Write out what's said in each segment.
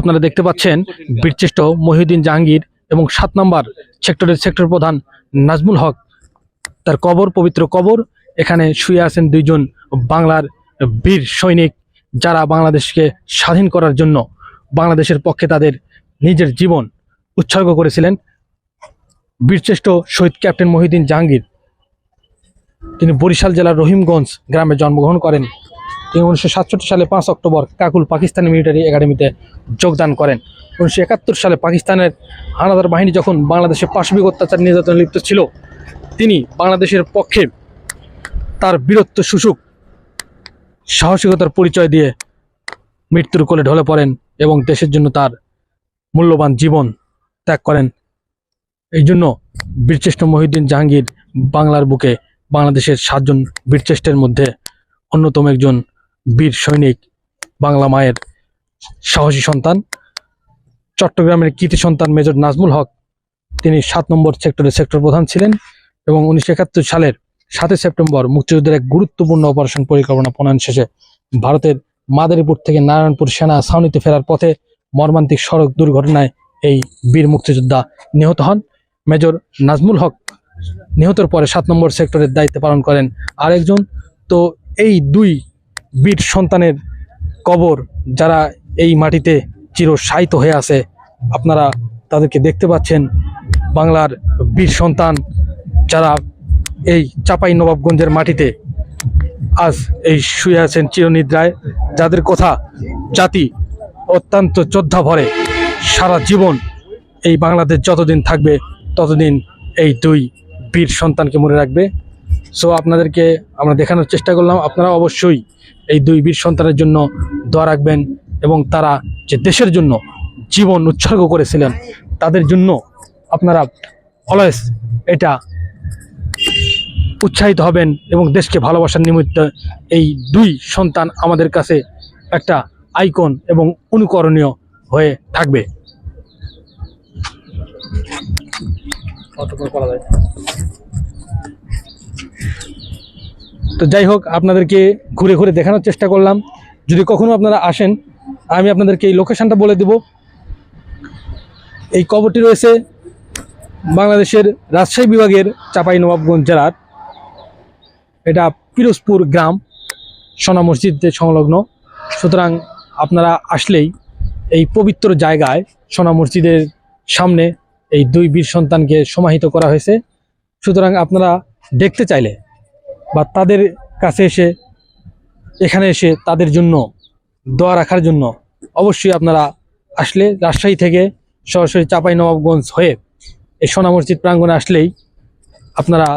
আপনারা দেখতে পাচ্ছেন বীরচেষ্ট মহিউদ্দিন জাহাঙ্গীর এবং সাত নম্বর সেক্টরের সেক্টর প্রধান নাজমুল হক। তার কবর, পবিত্র কবর, এখানে শুয়ে আছেন দুইজন বাংলার বীর সৈনিক যারা বাংলাদেশকে স্বাধীন করার জন্য বাংলাদেশের পক্ষে তাদের নিজের জীবন উৎসর্গ করেছিলেন বীরশ্রেষ্ঠ শহীদ ক্যাপ্টেন মহিউদ্দিন জাহাঙ্গীর। তিনি বরিশাল জেলার রহিমগঞ্জ গ্রামে জন্মগ্রহণ করেন। তিনি উনিশশো সাতষট্টি সালে পাঁচ অক্টোবর কাকুল পাকিস্তানি মিলিটারি একাডেমিতে যোগদান করেন। উনিশশো একাত্তর সালে পাকিস্তানের হানাদার বাহিনী যখন বাংলাদেশে পাশবিক অত্যাচার নির্যাতনে লিপ্ত ছিল, তিনি বাংলাদেশের পক্ষে তার বীরত্ব সুসুক সাহসিকতার পরিচয় দিয়ে মৃত্যুর কোলে ঢলে পড়েন এবং দেশের জন্য তার মূল্যবান জীবন ত্যাগ করেন। এই জন্য বীরশ্রেষ্ঠ মহিউদ্দিন জাহাঙ্গীর বাংলার বুকে বাংলাদেশের সাতজন বীরশ্রেষ্ঠের মধ্যে অন্যতম একজন বীর সৈনিক, বাংলা মায়ের সাহসী সন্তান, চট্টগ্রামের কৃতি সন্তান মেজর নাজমুল হক। তিনি সাত নম্বর সেক্টরের সেক্টর প্রধান ছিলেন এবং উনিশশো একাত্তর সালের সাতই সেপ্টেম্বর মুক্তিযুদ্ধের এক গুরুত্বপূর্ণ অপারেশন পরিকল্পনা প্রণয়ন শেষে ভারতের মাদারীপুর থেকে নারায়ণপুর সেনা ছাউনিতে ফেরার পথে মর্মান্তিক সড়ক দুর্ঘটনায় এই বীর মুক্তিযোদ্ধা নিহত হন। মেজর নাজমুল হক নিহতের পরে সাত নম্বর সেক্টরের দায়িত্ব পালন করেন আরেকজন। তো এই দুই বীর সন্তানের কবর যারা এই মাটিতে চিরসায়িত হয়ে আছে, আপনারা তাদেরকে দেখতে পাচ্ছেন বাংলার বীর সন্তান যারা এই চাপাই নবাবগঞ্জের মাটিতে আজ এই শুয়ে আছেন চিরনিদ্রায়, যাদের কথা জাতি অত্যন্ত শ্রদ্ধা ভরে সারা জীবন এই বাংলাদেশ যতদিন থাকবে, ততদিন এই দুই বীর সন্তানকে মনে রাখবে। সো আপনাদেরকে আমরা দেখানোর চেষ্টা করলাম। আপনারা অবশ্যই এই দুই বীর সন্তানের জন্য দোয়া রাখবেন এবং তারা যে দেশের জন্য জীবন উৎসর্গ করেছিলেন, তাদের জন্য আপনারা অলওয়েজ এটা উৎসাহিত হবেন এবং দেশকে ভালোবাসার নিমিত্ত এই দুই সন্তান আমাদের কাছে একটা আইকন এবং অনুকরণীয় হয়ে থাকবে। তো যাই হোক, আপনাদেরকে ঘুরে ঘুরে দেখানোর চেষ্টা করলাম। যদি কখনো আপনারা আসেন, আমি আপনাদেরকে এই লোকেশানটা বলে দেব। এই কবরটি রয়েছে বাংলাদেশের রাজশাহী বিভাগের চাপাই নবাবগঞ্জ জেলার। এটা পিরোজপুর গ্রাম, সোনা মসজিদের সংলগ্ন। সুতরাং আপনারা আসলেই এই পবিত্র জায়গায় সোনা মসজিদের সামনে এই দুই বীর সন্তানকে সমাহিত করা হয়েছে। সুতরাং আপনারা দেখতে চাইলে বা তাদের কাছে এসে, এখানে এসে তাদের জন্য দোয়া রাখার জন্য অবশ্যই আপনারা আসলে রাজশাহী থেকে সরাসরি চাপাই নবাবগঞ্জ হয়ে এই সোনা মসজিদ প্রাঙ্গণে আসলেই আপনারা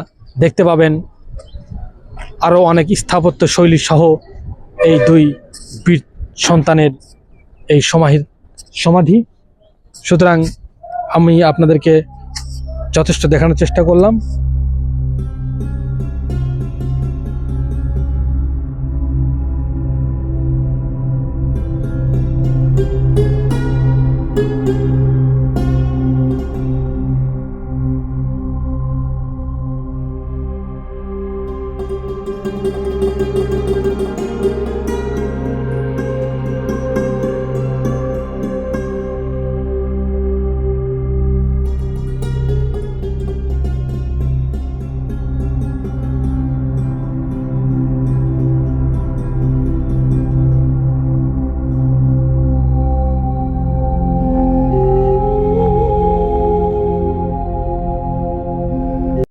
দেখতে পাবেন আরও অনেক স্থাপত্য শৈলী সহ এই দুই বীর সন্তানের এই সমাহি সমাধি। সুতরাং আমি আপনাদেরকে যথেষ্ট দেখানোর চেষ্টা করলাম।